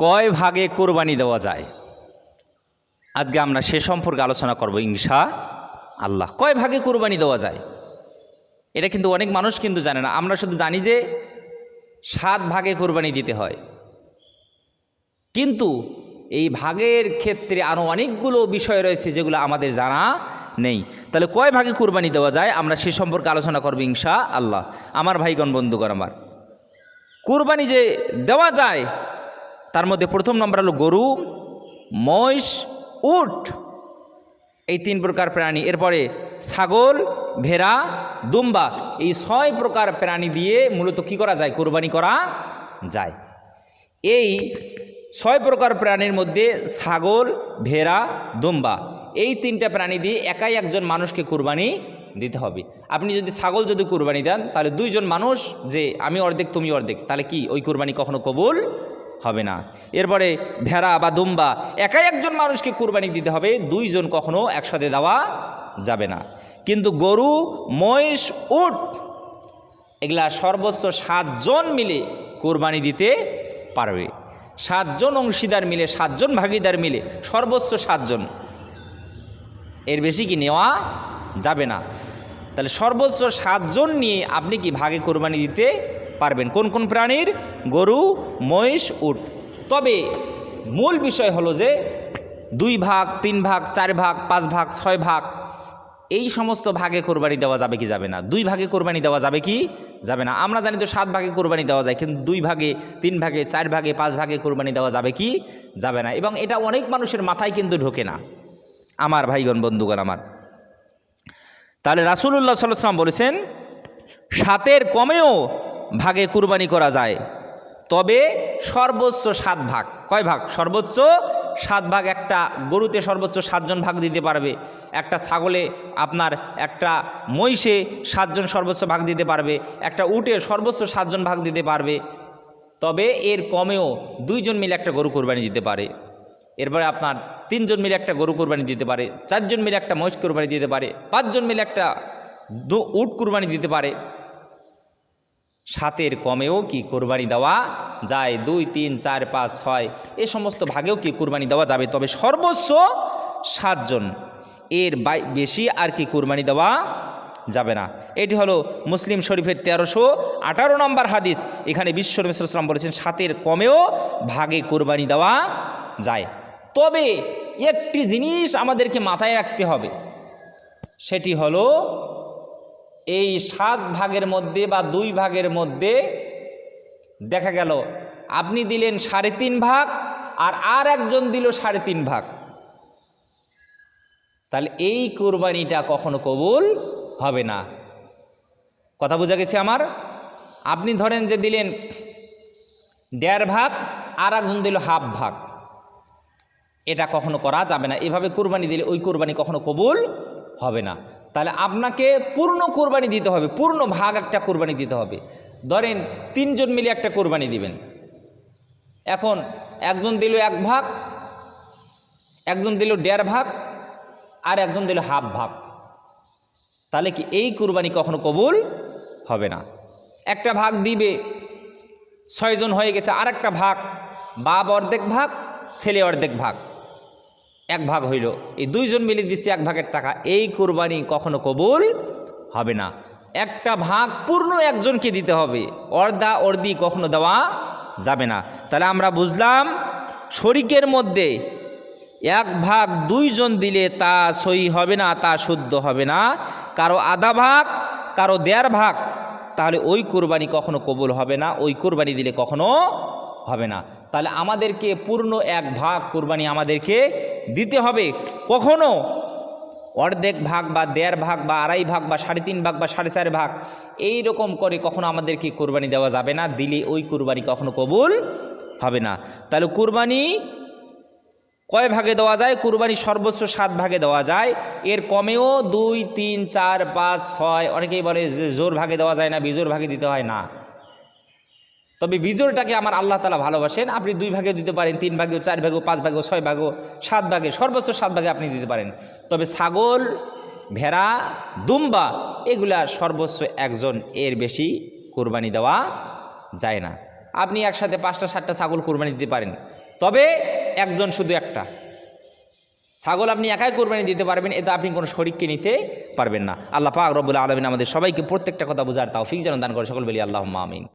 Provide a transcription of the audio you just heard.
কয় ভাগে কোরবানি দেওয়া যায়? আজকে আমরা সে সম্পর্কে আলোচনা করব ইনশা আল্লাহ। কয় ভাগে কোরবানি দেওয়া যায়? এটা কিন্তু অনেক মানুষ কিন্তু জানে না। আমরা শুধু জানি যে সাত ভাগে কোরবানি দিতে হয়। কিন্তু এই ভাগের ক্ষেত্রে আরও অনেকগুলো বিষয় রয়েছে যেগুলো আমাদের জানা নেই। তাহলে কয় ভাগে কোরবানি দেওয়া যায়? আমরা সে সম্পর্কে আলোচনা করব ইনশা আল্লাহ। আমার ভাইগণ, বন্ধুগণ আমার। কোরবানি যে দেওয়া যায় তার মধ্যে প্রথম নম্বর হলো গরু, মহিষ, উট। এই তিন প্রকার প্রাণী। এরপরে ছাগল, ভেড়া, দুম্বা। এই ছয় প্রকার প্রাণী দিয়ে মূলত কি করা যায়? কোরবানি করা যায়। এই ছয় প্রকার প্রাণীর মধ্যে ছাগল, ভেড়া, দুম্বা, এই তিনটা প্রাণী দিয়ে একাই একজন মানুষকে কুরবানি দিতে হবে। আপনি যদি ছাগল যদি কুরবানি দেন, তাহলে দুইজন মানুষ যে আমি অর্ধেক, তুমি অর্ধেক, তাহলে কি? ওই কুরবানি কখনো কবুল হবে না। এরপরে ভেড়া বা দুম্বা, একাই একজন মানুষকে কুরবানি দিতে হবে, দুইজন কখনো একসাথে দেওয়া যাবে না। কিন্তু গরু, মহিষ, উট, এগুলা সর্বোচ্চ সাতজন মিলে কোরবানি দিতে পারবে। সাতজন অংশীদার মিলে, সাতজন ভাগিদার মিলে সর্বোচ্চ সাতজন। এর বেশি কি নেওয়া যাবে না? তাহলে সর্বোচ্চ সাতজন নিয়ে আপনি কি ভাগে কোরবানি দিতে পারবেন। কোন কোন প্রাণীর? গরু, মহিষ, উট। তবে মূল বিষয় হলো যে দুই ভাগ, তিন ভাগ, চার ভাগ, পাঁচ ভাগ, ছয় ভাগ, এই সমস্ত ভাগে কোরবানি দেওয়া যাবে কি যাবে না? দুই ভাগে কোরবানি দেওয়া যাবে কি যাবে না? আমরা জানি তো সাত ভাগে কোরবানি দেওয়া যায়, কিন্তু দুই ভাগে, তিন ভাগে, চার ভাগে, পাঁচ ভাগে কোরবানি দেওয়া যাবে কি যাবে না? এবং এটা অনেক মানুষের মাথায় কিন্তু ঢোকে না। আমার ভাইগণ, বন্ধুগণ আমার। তাহলে রাসুলুল্লাহ সাল্লাম বলেছেন, সাতের কমেও ভাগে কুরবানি করা যায়। তবে সর্বোচ্চ সাত ভাগ। কয় ভাগ? সর্বোচ্চ সাত ভাগ একটা গরুতে সর্বোচ্চ সাতজন ভাগ দিতে পারবে। একটা ছাগলে আপনার একটা মহিষে সাতজন সর্বোচ্চ ভাগ দিতে পারবে। একটা উটে সর্বোচ্চ সাতজন ভাগ দিতে পারবে। তবে এর কমেও দুইজন মিলে একটা গরু কোরবানি দিতে পারে। এরপরে আপনার তিনজন মিলে একটা গরু কোরবানি দিতে পারে। চারজন মিলে একটা মহিষ কোরবানি দিতে পারে। পাঁচজন মিলে একটা উট কোরবানি দিতে পারে। সাতের কমেও কি কোরবানি দেওয়া যায়? দুই, তিন, চার, পাঁচ, ছয়। এ সমস্ত ভাগেও কি কোরবানি দেওয়া যাবে? তবে সর্বোচ্চ সাতজন। এর বেশি আর কি কোরবানি দেওয়া যাবে না। এটি হলো মুসলিম শরীফের তেরোশো আঠারো নম্বর হাদিস। এখানে বিশ্ব মিশ্রাম বলেছেন, সাতের কমেও ভাগে কোরবানি দেওয়া যায়। তবে একটি জিনিস আমাদেরকে মাথায় রাখতে হবে, সেটি হলো এই সাত ভাগের মধ্যে বা দুই ভাগের মধ্যে দেখা গেল, আপনি দিলেন সাড়ে তিন ভাগ আর আর একজন দিল সাড়ে তিন ভাগ। তাহলে এই কোরবানিটা কখনো কবুল হবে না। কথা বোঝা গেছে আমার? আপনি ধরেন যে দিলেন দেড় ভাগ, আর একজন দিল হাফ ভাগ। এটা কখনো করা যাবে না। এভাবে কোরবানি দিলে ওই কোরবানি কখনো কবুল হবে না। তাহলে আপনাকে পূর্ণ কোরবানি দিতে হবে, পূর্ণ ভাগ একটা কোরবানি দিতে হবে। ধরেন তিনজন মিলে একটা কোরবানি দিবেন। এখন একজন দিল এক ভাগ, একজন দিল দেড় ভাগ, আর একজন দিল হাফ ভাগ। তাহলে কি এই কোরবানি কখনো কবুল হবে না? একটা ভাগ দিবে, ছয়জন হয়ে গেছে আর একটা ভাগ, বাপ অর্ধেক ভাগ, ছেলে অর্ধেক ভাগ। এক ভাগ হইল। এই দুইজন মিলে দিচ্ছে এক ভাগের টাকা। এই কোরবানি কখনো কবুল হবে না। একটা ভাগ পূর্ণ একজনকে দিতে হবে। অর্ধা অর্ধি কখনো দেওয়া যাবে না। তাহলে আমরা বুঝলাম, শরিকের মধ্যে এক ভাগ দুইজন দিলে তা সই হবে না, তা শুদ্ধ হবে না। কারও আধা ভাগ, কারও দেড় ভাগ, তাহলে ওই কোরবানি কখনো কবুল হবে না। ওই কোরবানি দিলে কখনো হবে না। তাহলে আমাদেরকে পূর্ণ এক ভাগ কোরবানি আমাদেরকে দিতে হবে। কখনো অর্ধেক ভাগ বা দেড় ভাগ বা আড়াই ভাগ বা সাড়ে তিন ভাগ বা সাড়ে চার ভাগ এই রকম করে কখনো আমাদেরকে কোরবানি দেওয়া যাবে না। দিলে ওই কোরবানি কখনো কবুল হবে না। তাহলে কোরবানি কয় ভাগে দেওয়া যায়? কুরবানি সর্বোচ্চ সাত ভাগে দেওয়া যায়। এর কমেও দুই, তিন, চার, পাঁচ, ছয় অনেকেই বলে যে জোর ভাগে দেওয়া যায় না, বিজোর ভাগে দিতে হয় না। তবে বিজোরটাকে আমার আল্লাহ তালা ভালোবাসেন। আপনি দুই ভাগে দিতে পারেন, তিন ভাগেও, চার ভাগেও, পাঁচ ভাগেও, ছয় ভাগেও, সাত ভাগে, সর্বোচ্চ সাত ভাগে আপনি দিতে পারেন। তবে ছাগল, ভেড়া, দুম্বা, এগুলা সর্বোচ্চ একজন এর বেশি কোরবানি দেওয়া যায় না। আপনি একসাথে পাঁচটা, সাতটা ছাগল কোরবানি দিতে পারেন। তবে একজন শুধু একটা। ছাগল আপনি একাই কোরবানি দিতে পারবেন, এতে আপনি কোনো শরিককে নিতে পারবেন না। আল্লাহ পাক রব্বুল আলমিন আমাদের সবাইকে প্রত্যেকটা কথা বোঝার তাও ফিক যেন দান করে। সকল বলি আল্লাহ আমিন।